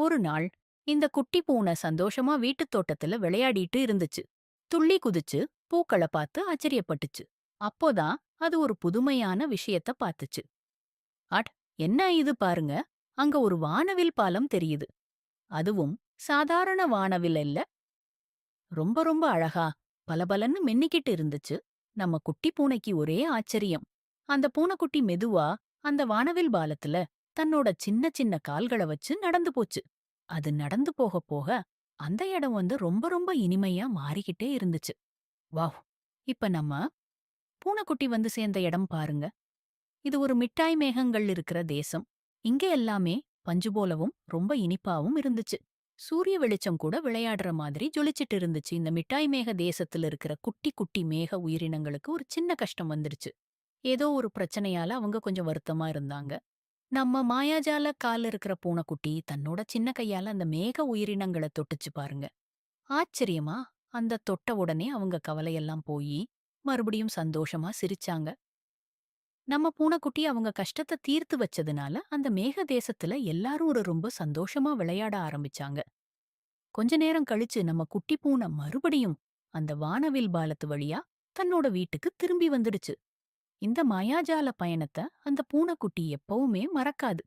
ஒரு நாள் இந்த குட்டி பூனை சந்தோஷமா வீட்டுத் தோட்டத்துல விளையாடிட்டு இருந்துச்சு. துள்ளி குதிச்சு பூக்கள பார்த்து ஆச்சரியப்பட்டுச்சு. அப்போதான் அது ஒரு புதுமையான விஷயத்த பார்த்துச்சு. அட் என்ன இது பாருங்க அங்க ஒரு வானவில் பாலம் தெரியுது. அதுவும் சாதாரண வானவில் இல்ல? ரொம்ப ரொம்ப அழகா பலபலன்னு மின்னிக்கிட்டு இருந்துச்சு. நம்ம குட்டி பூனைக்கு ஒரே ஆச்சரியம். அந்த பூனைக்குட்டி மெதுவா அந்த வானவில் பாலத்துல தன்னோட சின்ன சின்ன கால்கள வச்சு நடந்து போச்சு. அது நடந்து போக போக அந்த இடம் வந்து ரொம்ப ரொம்ப இனிமையா மாறிக்கிட்டே இருந்துச்சு. வாவ்! இப்ப நம்ம பூனைக்குட்டி வந்து சேர்ந்த இடம் பாருங்க. இது ஒரு மிட்டாய் மேகங்கள் இருக்கிற தேசம். இங்க எல்லாமே பஞ்சு போலவும் ரொம்ப இனிப்பாவும் இருந்துச்சு. சூரிய வெளிச்சம் கூட விளையாடுற மாதிரி ஜொலிச்சிட்டு இருந்துச்சு. இந்த மிட்டாய் மேக தேசத்துல இருக்கிற குட்டி குட்டி மேக உயிரினங்களுக்கு ஒரு சின்ன கஷ்டம் வந்துருச்சு. ஏதோ ஒரு பிரச்சனையால அவங்க கொஞ்சம் வருத்தமா இருந்தாங்க. நம்ம மாயாஜால கால்ல இருக்கிற பூனைக்குட்டி தன்னோட சின்ன கையால அந்த மேக உயிரினங்களை தொட்டுச்சு பாருங்க. ஆச்சரியமா? அந்த தொட்ட உடனே அவங்க கவலையெல்லாம் போயி மறுபடியும் சந்தோஷமா சிரிச்சாங்க. நம்ம பூனைக்குட்டி அவங்க கஷ்டத்தை தீர்த்து வச்சதுனால அந்த மேக தேசத்துல எல்லாரும் ஒரு ரொம்ப சந்தோஷமா விளையாட ஆரம்பிச்சாங்க. கொஞ்ச நேரம் கழிச்சு நம்ம குட்டி பூனை மறுபடியும் அந்த வானவில் பாலத்து வழியா தன்னோட வீட்டுக்கு திரும்பி வந்துடுச்சு. இந்த மாயாஜால பயணத்தை அந்த பூனைக்குட்டி எப்பவுமே மறக்காது.